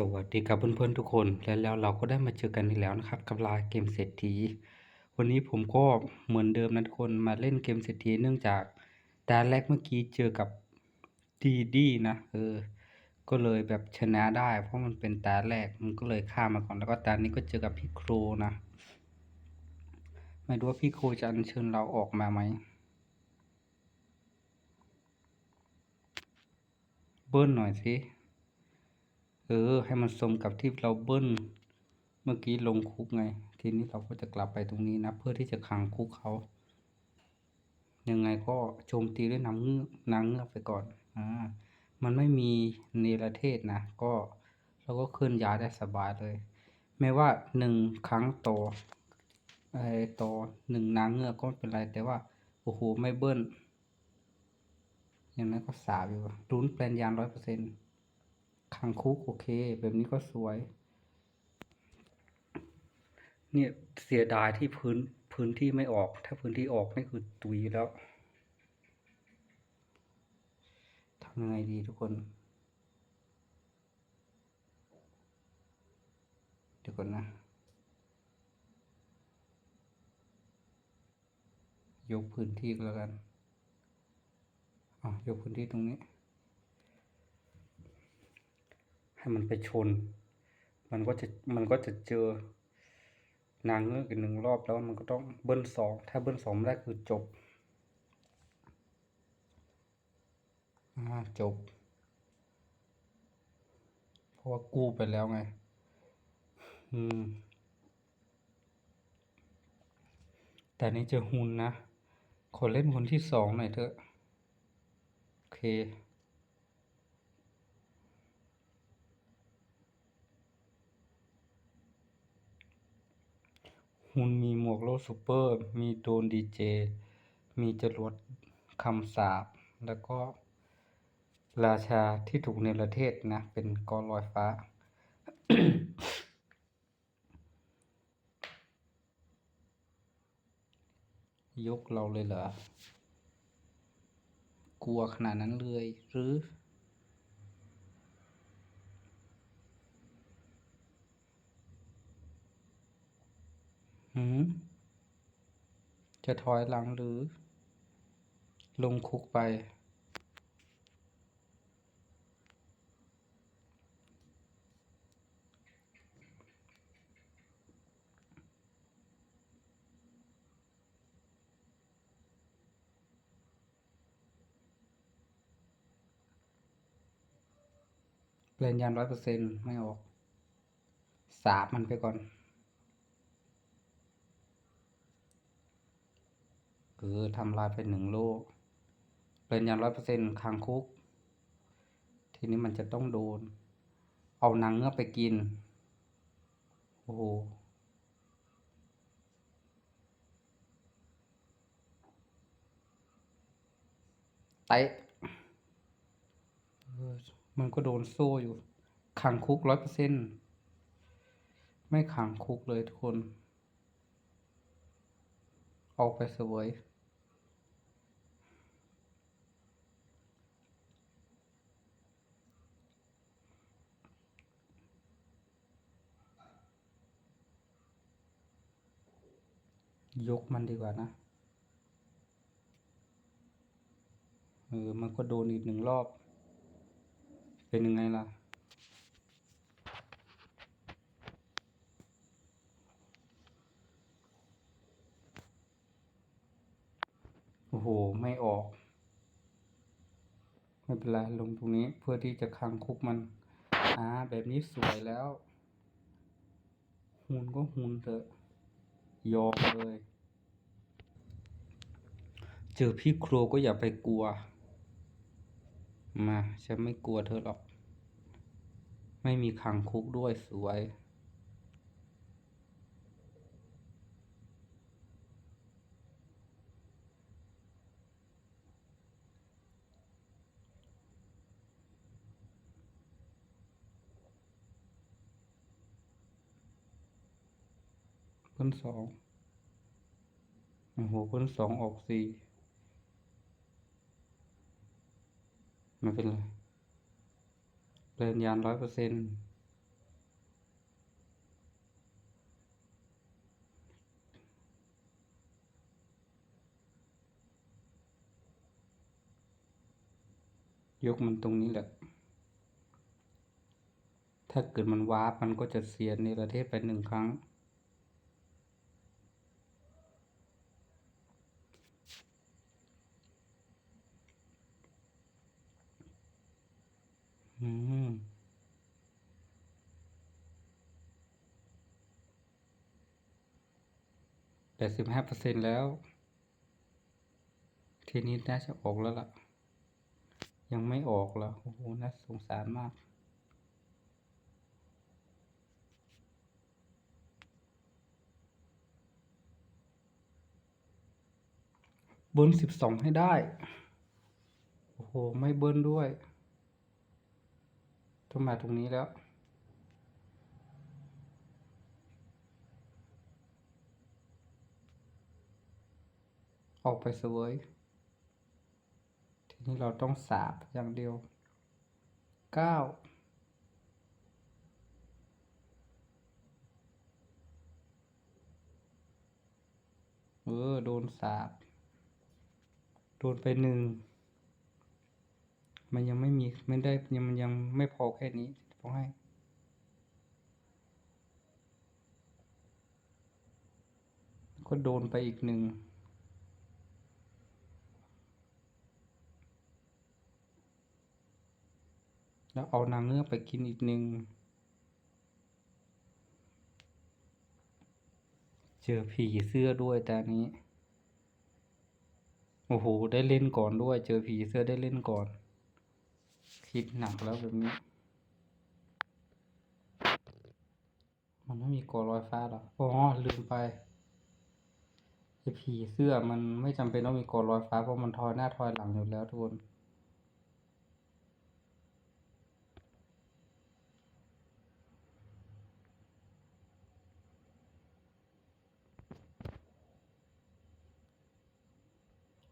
สวัสดีครับเพื่อนๆทุกคนและแล้วเราก็ได้มาเจอกันอีกแล้วนะครับ กับลายเกมเศรษฐี วันนี้ผมก็เหมือนเดิมนะทุกคนมาเล่นเกมเศรษฐีเนื่องจากตาแรกเมื่อกี้เจอกับดีดีนะเออก็เลยแบบชนะได้ เพราะมันเป็นตาแรกมันก็เลยข้ามมาก่อนแล้วก็ตานี้ก็เจอกับพี่โครนะ ไม่รู้ว่าพี่โครจะอัญเชิญเราออกมาไหมเบิ้ลหน่อยสิ เออ ให้มันสมกับที่เราเบิ้ลเมื่อกี้ลงคุกไง ทีนี้เราก็จะกลับไปตรงนี้นะ เพื่อที่จะขังคุกเขา ยังไงก็โจมตีด้วยนางเงือกนางเงือกไปก่อน อ่า มันไม่มีเนรเทศนะ ก็เราก็เคลื่อนย้ายได้สบายเลยไม่ว่าหนึ่งครั้งต่อไอต่อหนึ่งนางเงือกก็ไม่เป็นไร แต่ว่าโอ้โหไม่เบิ้ลอย่างนั้นก็สาบอยู่ลุ้นแปลนยานร้อยเปอร์เซ็นต์ ขังคุกโอเค แบบนี้ก็สวย เนี่ยเสียดายที่พื้นพื้นที่ไม่ออก ถ้าพื้นที่ออกนี่คือตุยแล้วทำยังไงดีทุกคน เดี๋ยวก่อนนะ ยกพื้นที่ก็แล้วกันอะยกพื้นที่ตรงนี้ ให้มันไปชน มันก็จะมันก็จะเจอนางเงือกอีกหนึ่งรอบแล้วมันก็ต้องเบิ้ลสองถ้าเบิ้ลสองไม่ได้คือจบอ่าจบ เพราะว่ากู้ไปแล้วไง อืม แต่นี่เจะหุนนะ ขอเล่นคนที่สองหน่อยเถอะ โอเค หุนมีหมวกโลซูเปอร์ มีโดนดีเจ มีจรวดคำสาปแล้วก็ราชาที่ถูกเนรเทศนะ เป็นกอลอยฟ้า ยกเราเลยเหรอ กลัวขนาดนั้นเลยหรือ หืมจะถอยหลังหรือ ลงคุกไป เปลี่ยนยานร้อยเปอร์เซ็นต์ไม่ออก สาบมันไปก่อน เออทำลายไปหนึ่งโลก เป็นอย่านร้อยเปอร์เซ็นต์คางคุก ทีนี้มันจะต้องโดน เอานางเงือกไปกิน โอ้โหเตมันก็โดนโซ่อยู่ขังคุกร้อยเปอร์เซ็นต์ไม่ขังคุกเลยทุกคน ออกไปสวย ยกมันดีกว่านะ เออ มันก็โดนอีกหนึ่งรอบ เป็นยังไงล่ะ โอ้โห ไม่ออก ไม่เป็นไร ลงตรงนี้เพื่อที่จะขังคุกมัน อ่า แบบนี้สวยแล้ว หุนก็หุนเถอะ ยอมเลย เจอพี่ครัวก็อย่าไปกลัว มา ฉันไม่กลัวเธอหรอก ไม่มีขังคุกด้วยสวย คูนสองหกคูนสองออกสี่ไม่เป็นไรเรียนยานร้อยเปอร์เซ็นยกมันตรงนี้แหละ ถ้าเกิดมันวาร์ปมันก็จะเสียในประเทศไปหนึ่งครั้ง อืมแปดสิบห้าเปอร์เซ็นแล้ว ทีนี้น่าจะออกแล้วล่ะ ยังไม่ออกแล้วโอ้โหน่าสงสารมากเบิ้ลสิบสองให้ได้ โอ้โห ไม่เบิ้ลด้วย ต้องมาตรงนี้แล้ว ออกไปเสวยทีนี้เราต้องสาบอย่างเดียวเก้าเออโดนสาบ โดนไปหนึ่ง มันยังไม่มีไม่ได้ยังมันยังไม่พอแค่นี้พอให้ก็โดนไปอีกหนึ่ง แล้วเอานางเงือกไปกินอีกหนึ่ง เจอผีเสื้อด้วยแต่อันนี้ โอ้โห ได้เล่นก่อนด้วย เจอผีเสื้อได้เล่นก่อน คิดหนักแล้วแบบนี้ มันไม่มีกอลอยฟ้าหรออ๋อลืมไปไอผีเสื้อมันไม่จำเป็นต้องมีกอลอยฟ้าเพราะมันทอยหน้าทอยหลังอยู่แล้วทุกคน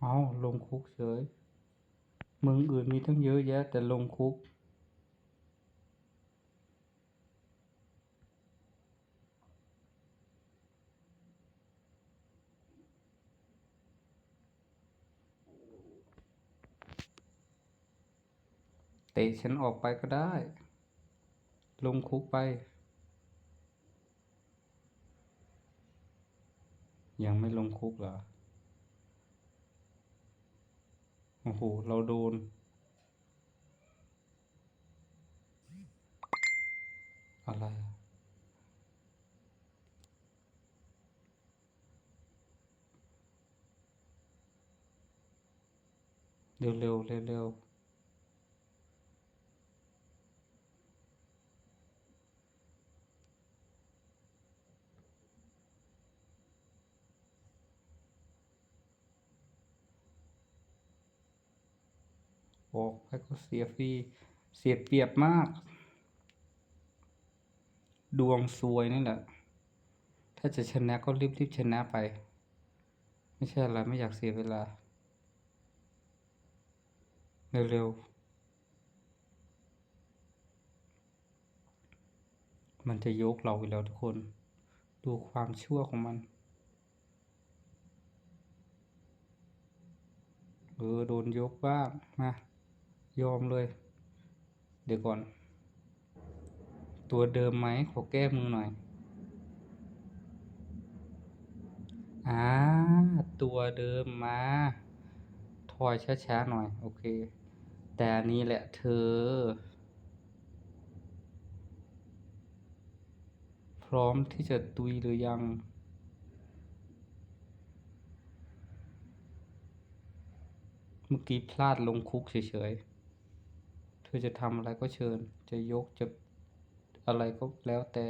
เอาลงคุกเฉย เมืองอื่นมีตั้งเยอะแยะแต่ลงคุก เตะฉันออกไปก็ได้ ลงคุกไป ยังไม่ลงคุกเหรอ โอ้โห เราโดน อะไรเร็วเร็วเร็ว ออกไปก็เสียฟรีเสียเปรียบมาก ดวงซวยนี่แหละ ถ้าจะชนะก็รีบรีบชนะไป ไม่ใช่อะไรไม่อยากเสียเวลา เร็วๆ มันจะยกเราอีกแล้วทุกคน ดูความชั่วของมันเออโดนยกบ้างมา ยอมเลย เดี๋ยวก่อน ตัวเดิมไหมขอแก้มือหน่อย อ่า ตัวเดิมมา ถอยช้าๆหน่อย โอเค แต่อันนี้แหละเธอ พร้อมที่จะตุยหรือยังเมื่อกี้พลาดลงคุกเฉยๆ อจะทำอะไรก็เชิญ จะยกจะอะไรก็แล้วแต่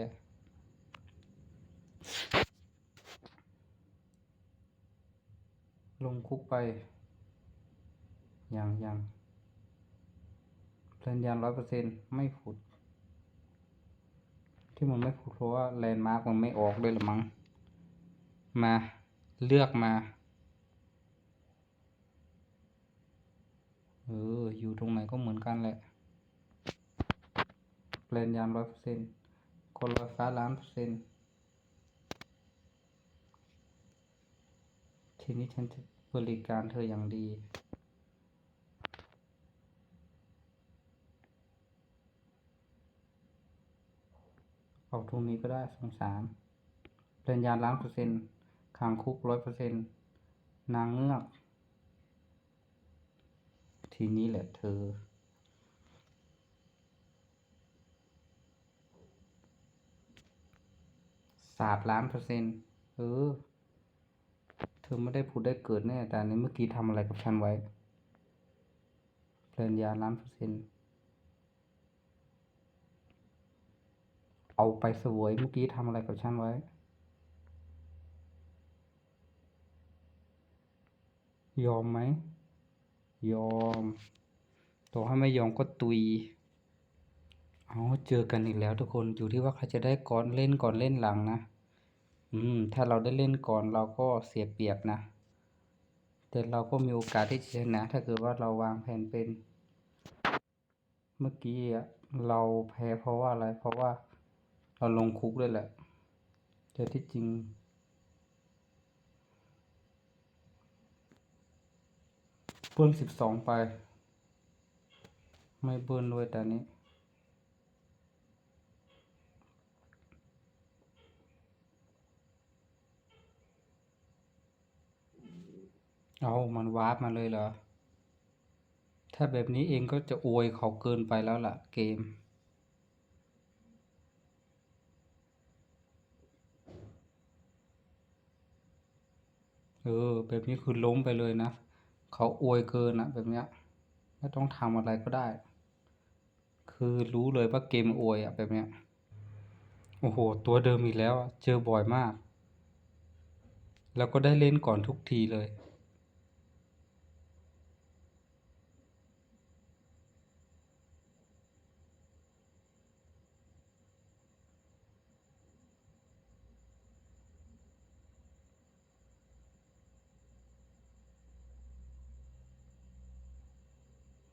ลงคุกไปยังยังเพลนยันร้อยเปอร์เซ็นไม่ผุด ที่มันไม่ผุดเพราะว่าแลนด์มาร์กมันไม่ออกด้วยละมั้ง มาเลือกมา เออ อยู่ตรงไหนก็เหมือนกันแหละ ลนยามร้อยเปอร์เซ็นต์คนลอยฟ้าล้านเปอร์เซ็นต์ทีนี้ฉันจะบริการเธออย่างดีออกตรงนี้ก็ได้สงสารเปลนยานล้านเปอร์เซ็นต์คางคุกร้อยเปอร์เซ็นต์นางเงือก ทีนี้แหละเธอ ศาสตร์ล้านเปอร์เซ็นต์เออ เธอไม่ได้พูดได้เกิดแน่แต่อันนี้เมื่อกี้ทำอะไรกับฉันไว้เรียนยาล้านเปอร์เซ็นต์เอาไปสวยเมื่อกี้ทำอะไรกับฉันไว้ ยอมไหม ยอมต่อให้ไม่ยอมก็ตุย เอเจอกันอีกแล้วทุกคนอยู่ที่ว่าใครจะได้ก่อนเล่นก่อนเล่นหลังนะ อืม ถ้าเราได้เล่นก่อนเราก็เสียเปรียบนะ แต่เราก็มีโอกาสที่จะชนะ ถ้าเกิดว่าเราวางแผนเป็น เมื่อกี้เราแพ้เพราะว่าอะไร เพราะว่าเราลงคุกด้วยแหละแต่ที่จริงเบิ้ลสิบสองไป ไม่เบิ้ลด้วยแต่นี้ เอามันวาร์ปมาเลยเหรอ ถ้าแบบนี้เองก็จะอวยเขาเกินไปแล้วล่ะเกม เออ แบบนี้คือล้มไปเลยนะ เขาอวยเกินอะแบบเนี้ยไม่ต้องทำอะไรก็ได้ คือรู้เลยว่าเกมอวยอะแบบเนี้ย โอ้โห ตัวเดิมอีกแล้ว เจอบ่อยมาก แล้วก็ได้เล่นก่อนทุกทีเลย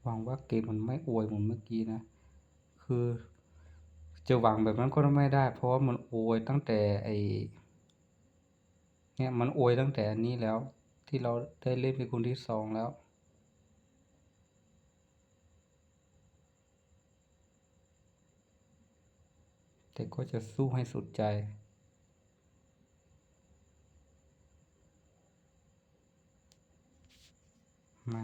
หวังว่าเกมมันไม่อวยเหมือนเมื่อกี้นะ คือจะหวังแบบนั้นก็ไม่ได้ เพราะว่ามันอวยตั้งแต่ไอเนี่ยมันอวยตั้งแต่อันนี้แล้ว ที่เราได้เล่นเป็นคนที่สองแล้วแต่ก็จะสู้ให้สุดใจ มา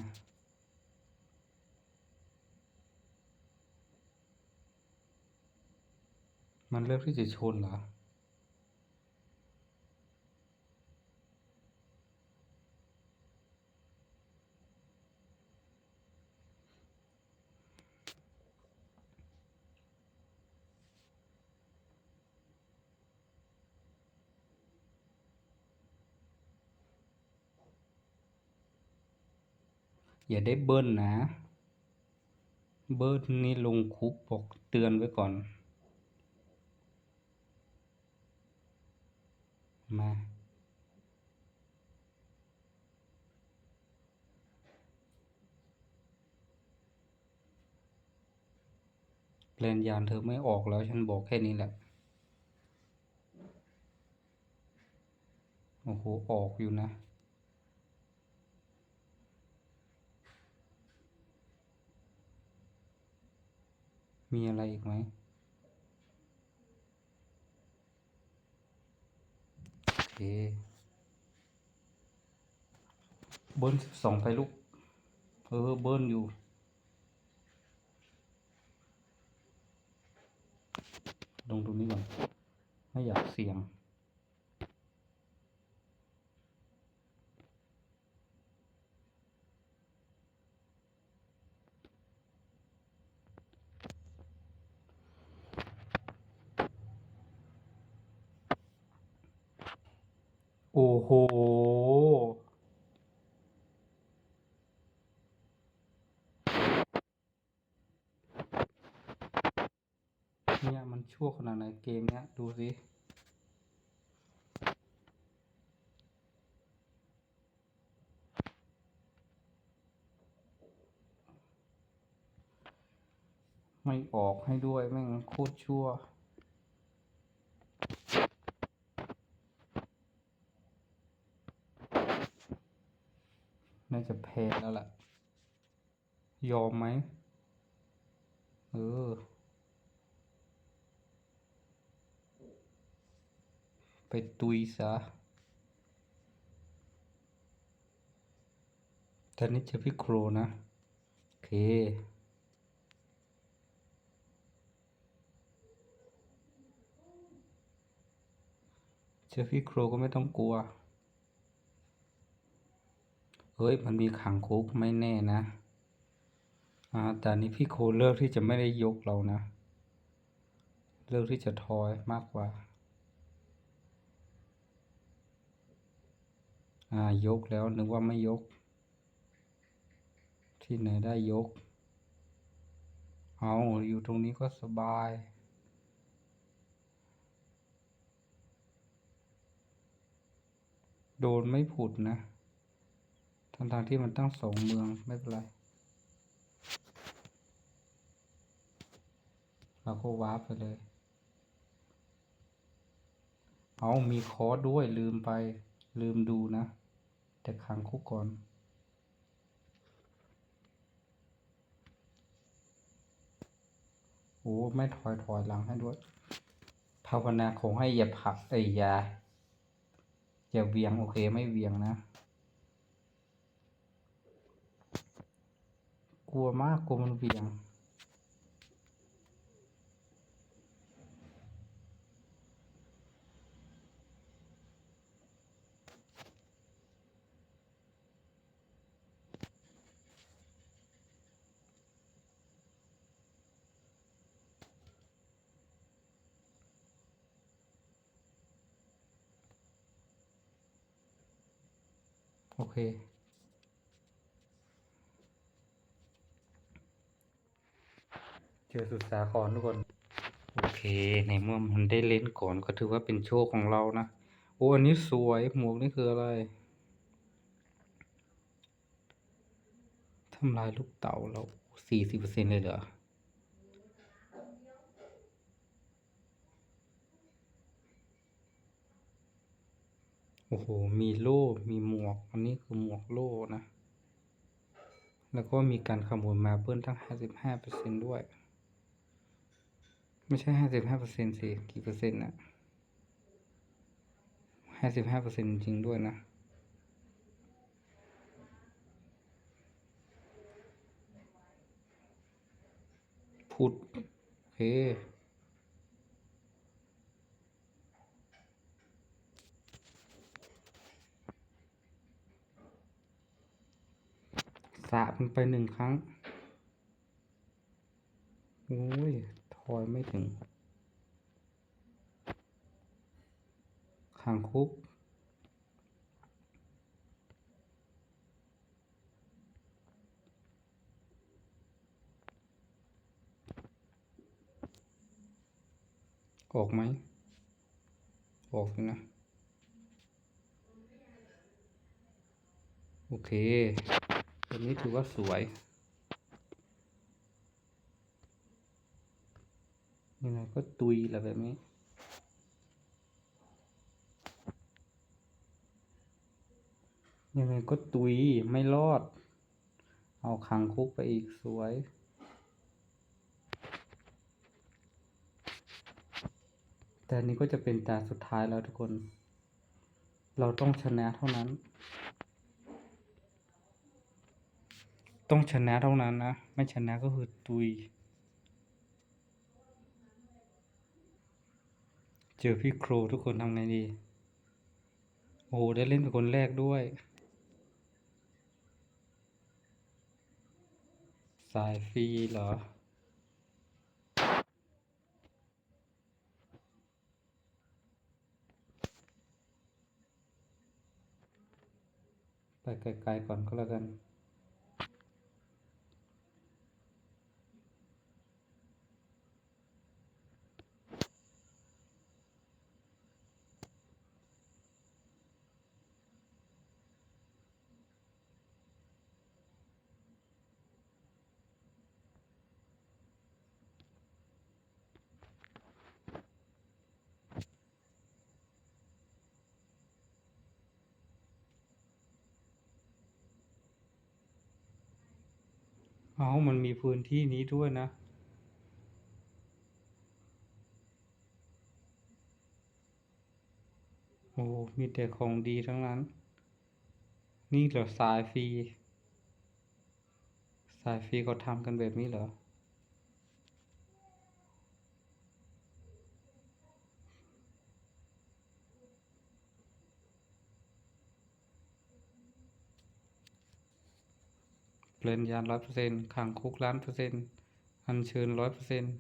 มันเลือกที่จะชนเหรอ อย่าได้เบิ้ลนะ เบิ้ลนี่ลงคุกบอกเตือนไว้ก่อน มาแลนยานเธอไม่ออกแล้วฉันบอกแค่นี้แหละ โอ้โห ออกอยู่นะมีอะไรอีกไหม โอ เคเบิ้ลสิบสองไปลุก เออ เบิ้ลอยู่ ลงตรงนี้ก่อน ไม่อยากเสี่ยง โห เนี่ยมันชั่วขนาดไหนเกมเนี้ย ดูสิไม่ออกให้ด้วยแม่งโคตรชั่ว น่าจะแพ้แล้วล่ะ ยอมไหม เออ ไปตุยซะตอนนี้เจอพี่โครนะ โอเคเจอพี่โครก็ไม่ต้องกลัว เฮ้ยมันมีขังคุกไม่แน่นะอ่าแต่นนี้พี่โคเลือกที่จะไม่ได้ยกเรานะ เลือกที่จะทอยมากกว่า อ่ายกแล้วนึกว่าไม่ยก ที่ไหนได้ยก เอาอยู่ตรงนี้ก็สบายโดนไม่ผุดนะ ทั้งทางที่มันตั้งสองเมืองไม่เป็นไร เราก็วาร์ปไปเลย เอามีคอร์สด้วยลืมไปลืมดูนะ แต่ขังคุกก่อนโอ้ไม่ถอยถอยหลังให้ด้วย ภาวนาขอให้อย่าผักเอ้ยาอย่าเวียงโอเคไม่เวียงนะ ลัวมากกลัวมันเวียงโอเค เจ อสุดสาครทุกคน โอเค ในเมื่อมันได้เล่นก่อนก็ถือว่าเป็นโชคของเรานะ โอ้อันนี้สวยหมวกนี่คืออะไรทำลายลูกเต่าเราสี่สิบเปอร์เซ็นเลยเหรอโอ้โห มีโล่ มีหมวก อันนี้คือหมวกโล่นะ แล้วก็มีการขโมยมาเบิ้ลทั้งห้าสิบห้าเปอร์เซ็นด้วย ไม่ใช่ห้าสิบห้าเปอร์เซ็นสิกี่เปอร์เซ็นต์อะห้าสิบห้าเปอร์เซ็นจริงด้วยนะพุดโอเคสาบมันไปหนึ่งครั้ง โอ้ย อยไม่ถึงขังคุกออกไหม ออกอยู่นะ โอเค ตัวนี้ถือว่าสวย ยังไงก็ตุยแหละแบบนี้ ยังไงก็ตุยไม่รอด เอาขังคุกไปอีกสวยแต่อันนี้ก็จะเป็นตาสุดท้ายแล้วทุกคน เราต้องชนะเท่านั้น ต้องชนะเท่านั้นนะ ไม่ชนะก็คือตุย เจอพี่โครทุกคนทำไงดี โอ้ได้เล่นเป็นคนแรกด้วย สายฟรีเหรอ ไปไกลๆก่อนก็แล้วกัน เอามันมีพื้นที่นี้ด้วยนะ โอ้ มีแต่ของดีทั้งนั้น นี่เหรอสายฟรี สายฟรีเขาทำกันแบบนี้เหรอ เปลี่ยนยานร้อยเปอร์เซ็นต์ขังคุกล้านเปอร์เซ็นต์อัญเชิญร้อยเปอร์เซ็นต์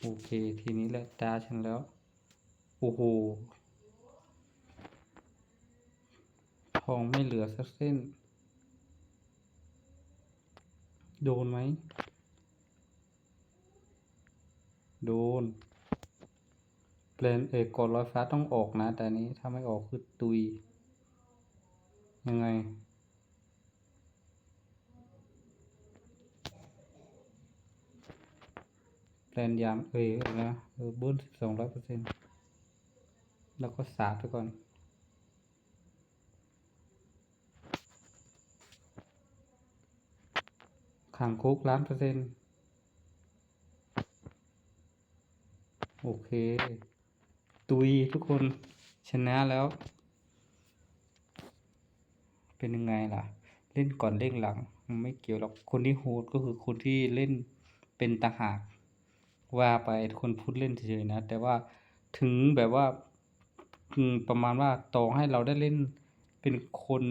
โอเค ทีนี้แหละตาฉันแล้ว โอ้โห ทองไม่เหลือสักเส้น โดนไหม โดนเปลนเอกกดลอยฟ้าต้องออกนะ แต่นี้ถ้าไม่ออกคือตุย ยังไง แปลนยามเอยอะไรนะเออเบิ้ลสองร้อยเปอร์เซ็นต์แล้วก็สาดไปก่อน ขังคุกล้านเปอร์เซ็นต์โอเค ตุยทุกคนชนะแล้ว เป็นยังไงล่ะ เล่นก่อนเล่นหลัง ไม่เกี่ยวหรอกคนที่โหดก็คือคนที่เล่นเป็นตางหาก ว่าไปคนพูดเล่นเฉยๆนะ แต่ว่าถึงแบบว่าประมาณว่าต่อให้เราได้เล่นเป็นคน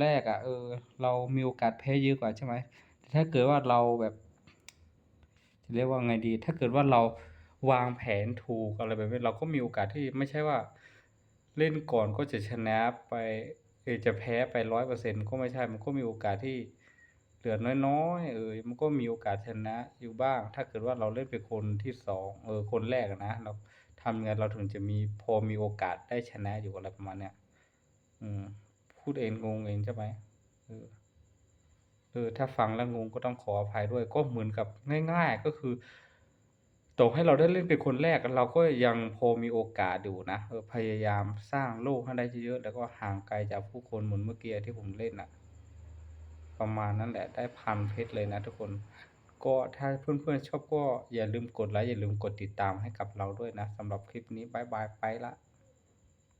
แรกอะ่ะ เออ เรามีโอกาสแพ้เยอะกว่าใช่ไหมแต่ถ้าเกิดว่าเราแบบจะเรียกว่าไงดี ถ้าเกิดว่าเราวางแผนถูกอะไรแบบนี้เราก็มีโอกาสที่ไม่ใช่ว่า เล่นก่อนก็จะชนะไปเออจะแพ้ไปร้อยเปอร์เซ็นก็ไม่ใช่มันก็มีโอกาสที่ เหลือน้อยๆ เออมันก็มีโอกาสชนะอยู่บ้าง ถ้าเกิดว่าเราเล่นเป็นคนที่สองเออ คนแรกนะ เราทำยังไงเราถึงจะมีพอมีโอกาสได้ชนะอยู่อะไรประมาณเนี้ย อืม พูดเองงงเองใช่ไหมเออ เออ ถ้าฟังแล้วงงก็ต้องขออภัยด้วย ก็เหมือนกับง่าย ๆ ก็คือต่อให้เราได้เล่นเป็นคนแรกเราก็ยังพอมีโอกาสอยู่นะเออพยายามสร้างโลกให้ได้เยอะๆแล้วก็ห่างไกลจากผู้คนเหมือนเมื่อกี้ที่ผมเล่นน่ะ ประมาณนั้นแหละได้พันเพชรเลยนะทุกคน ก็ถ้าเพื่อนๆชอบก็อย่าลืมกดไลค์อย่าลืมกดติดตามให้กับเราด้วยนะสำหรับคลิปนี้บายบายไปละ